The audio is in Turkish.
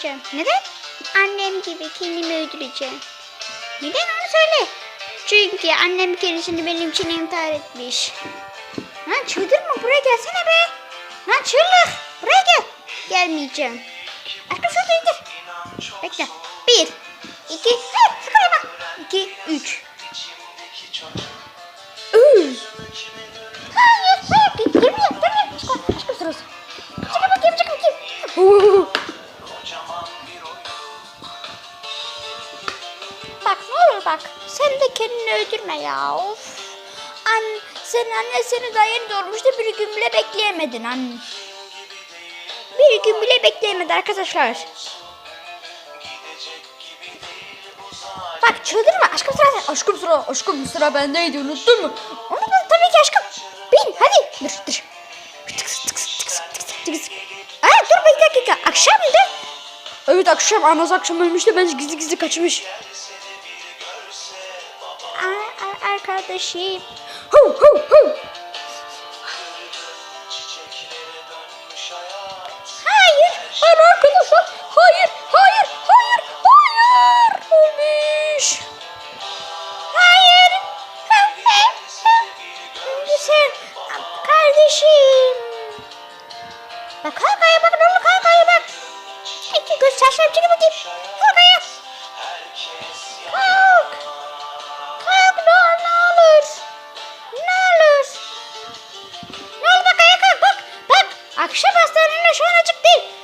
öldüreceğim. Neden? Annem gibi kendimi öldüreceğim. Neden onu söyle. Çünkü annem keresini benim için intihar etmiş. Lan çıldırma buraya gelsene be. Lan çığlık buraya gel. Gelmeyeceğim. Şurada indir. Bekle. Bir, iki, hayır sıkıya bak. İki, üç. Üç. Olur bak. Sen de kendini öldürme ya. Of. An, senin anne seni daha yeni doğurmuştu. Bir gün bile bekleyemedin anne. Bir gün bile bekleyemedi arkadaşlar. Bak çıldırma aşkım sıra sen. Aşkım sıra, aşkım sıra bendeydi unuttun mu? Onu da tabii ki aşkım. Bin hadi. Dur dur. Aa, dur bir dakika. Akşamdı. Evet akşam, anası akşam ölmüştü ben gizli gizli kaçmış. kardeşim. Hu hu hu. Hayır, hayır arkadaşlar. Hayır, hayır, hayır, hayır. Ölmüş. Hayır. Sen kardeşim. Bak kankaya bak ne olur kankaya bak. İki göz çarşaf çekip bakayım. Kankaya. Akşam hastanenin şu an açık değil.